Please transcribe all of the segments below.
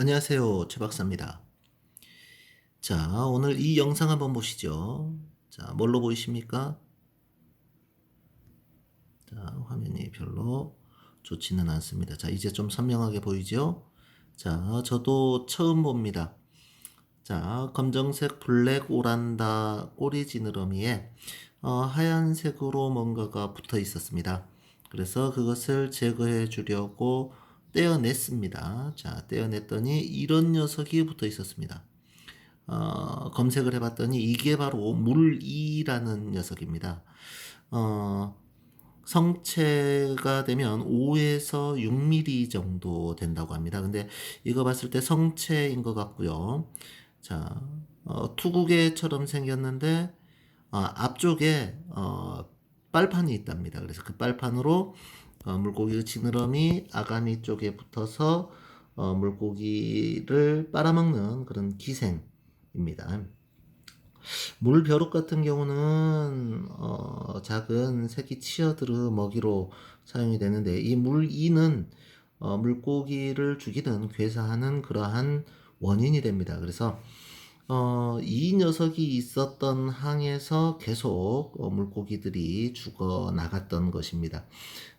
안녕하세요. 최 박사입니다. 자, 오늘 이 영상 한번 보시죠. 자, 뭘로 보이십니까? 자, 화면이 별로 좋지는 않습니다. 자, 이제 좀 선명하게 보이죠? 자, 저도 처음 봅니다. 자, 검정색 블랙 오란다 꼬리 지느러미에 어, 하얀색으로 뭔가가 붙어 있었습니다. 그래서 그것을 제거해 주려고 떼어냈습니다. 자, 떼어냈더니 이런 녀석이 붙어 있었습니다. 어, 검색을 해봤더니 이게 바로 물이라는 녀석입니다. 어, 성체가 되면 5에서 6mm 정도 된다고 합니다. 근데 이거 봤을 때 성체인 것 같고요. 자, 어, 투구개처럼 생겼는데 어, 앞쪽에 어, 빨판이 있답니다. 그래서 그 빨판으로 어, 물고기 지느러미 아가미 쪽에 붙어서 어, 물고기를 빨아먹는 그런 기생입니다. 물벼룩 같은 경우는 어, 작은 새끼 치어드르 먹이로 사용이 되는데 이 물이는 어, 물고기를 죽이든 괴사하는 그러한 원인이 됩니다. 그래서 어, 이 녀석이 있었던 항에서 계속 어, 물고기들이 죽어 나갔던 것입니다.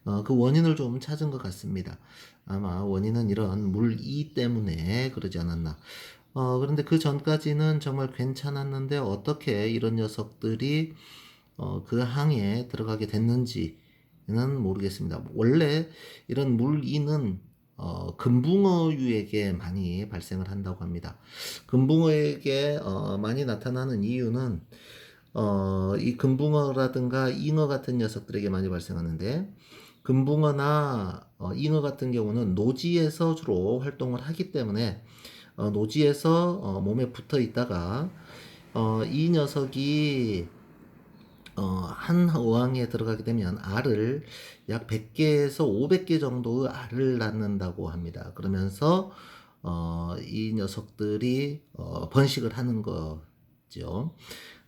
어, 그 원인을 좀 찾은 것 같습니다. 아마 원인은 이런 물이 때문에 그러지 않았나. 어, 그런데 그 전까지는 정말 괜찮았는데 어떻게 이런 녀석들이 어, 그 항에 들어가게 됐는지는 모르겠습니다. 원래 이런 물이는 어, 금붕어류에게 많이 발생을 한다고 합니다. 금붕어에게 어, 많이 나타나는 이유는 어, 이 금붕어라든가 잉어 같은 녀석들에게 많이 발생하는데 금붕어나 어, 잉어 같은 경우는 노지에서 주로 활동을 하기 때문에 어, 노지에서 어, 몸에 붙어 있다가 어, 이 녀석이 어, 한 어항에 들어가게 되면 알을 약 100개에서 500개 정도의 알을 낳는다고 합니다. 그러면서 어, 이 녀석들이 어, 번식을 하는 거죠.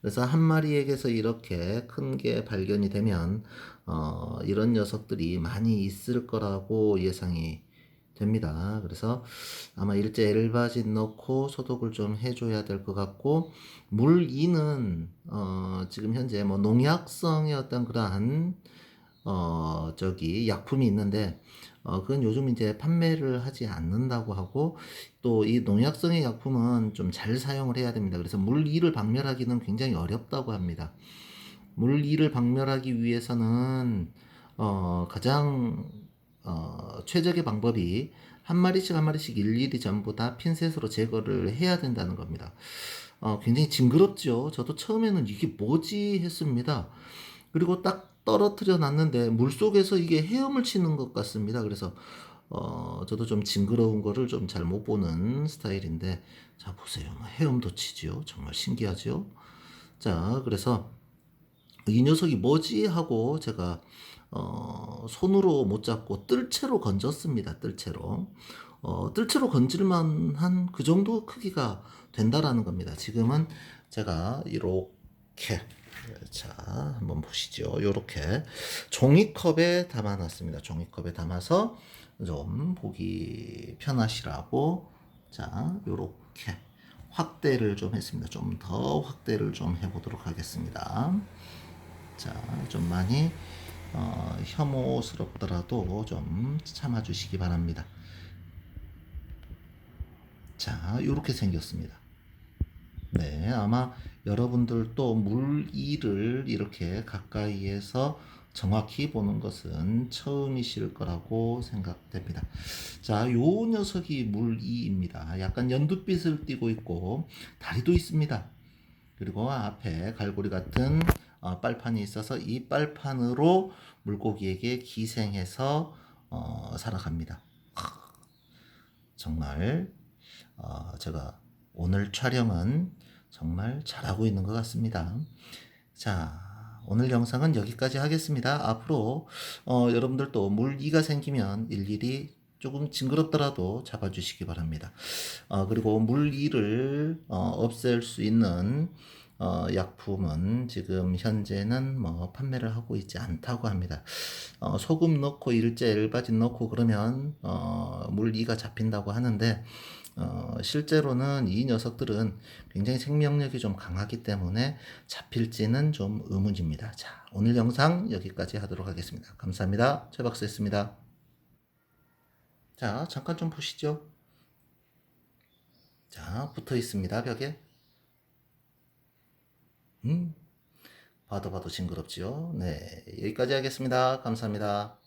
그래서 한 마리에게서 이렇게 큰 게 발견이 되면 어, 이런 녀석들이 많이 있을 거라고 예상이 됩니다. 그래서 아마 일제 엘바진 넣고 소독을 좀 해줘야 될 것 같고 물이는 어, 지금 현재 뭐 농약성의 어떤 그러한 어, 저기 약품이 있는데 어, 그건 요즘 이제 판매를 하지 않는다고 하고 또 이 농약성의 약품은 좀 잘 사용을 해야 됩니다. 그래서 물이를 박멸하기는 굉장히 어렵다고 합니다. 물이를 박멸하기 위해서는 어, 가장 어, 최적의 방법이 한 마리씩 한 마리씩 일일이 전부 다 핀셋으로 제거를 해야 된다는 겁니다. 어, 굉장히 징그럽죠. 저도 처음에는 이게 뭐지 했습니다. 그리고 딱 떨어뜨려 놨는데 물 속에서 이게 헤엄을 치는 것 같습니다. 그래서 어, 저도 좀 징그러운 거를 좀 잘 못 보는 스타일인데 자 보세요. 헤엄도 치지요. 정말 신기하죠. 자 그래서 이 녀석이 뭐지 하고 제가 어, 손으로 못 잡고 뜰채로 건졌습니다. 뜰채로. 어, 뜰채로 건질만 한 그 정도 크기가 된다라는 겁니다. 지금은 제가 이렇게 자 한번 보시죠. 이렇게 종이컵에 담아놨습니다. 종이컵에 담아서 좀 보기 편하시라고 자 이렇게 확대를 좀 했습니다. 좀 더 확대를 좀 해보도록 하겠습니다. 자, 좀 많이 어, 혐오스럽더라도 좀 참아주시기 바랍니다. 자, 이렇게 생겼습니다. 네, 아마 여러분들도 물 이를 이렇게 가까이에서 정확히 보는 것은 처음이실 거라고 생각됩니다. 자, 요 녀석이 물이입니다. 약간 연두빛을 띠고 있고 다리도 있습니다. 그리고 앞에 갈고리 같은 어, 빨판이 있어서 이 빨판으로 물고기에게 기생해서 어, 살아갑니다. 정말 어, 제가 오늘 촬영은 정말 잘하고 있는 것 같습니다. 자, 오늘 영상은 여기까지 하겠습니다. 앞으로 어, 여러분들도 물이가 생기면 일일이 조금 징그럽더라도 잡아주시기 바랍니다. 어, 그리고 물이를 어, 없앨 수 있는 어, 약품은 지금 현재는 뭐 판매를 하고 있지 않다고 합니다. 어, 소금 넣고 일제 엘바진 넣고 그러면 어, 물이가 잡힌다고 하는데 어, 실제로는 이 녀석들은 굉장히 생명력이 좀 강하기 때문에 잡힐지는 좀 의문입니다. 자, 오늘 영상 여기까지 하도록 하겠습니다. 감사합니다. 최박수였습니다. 자, 잠깐 좀 보시죠. 자, 붙어 있습니다, 벽에. 음, 봐도 봐도 징그럽지요. 네, 여기까지 하겠습니다. 감사합니다.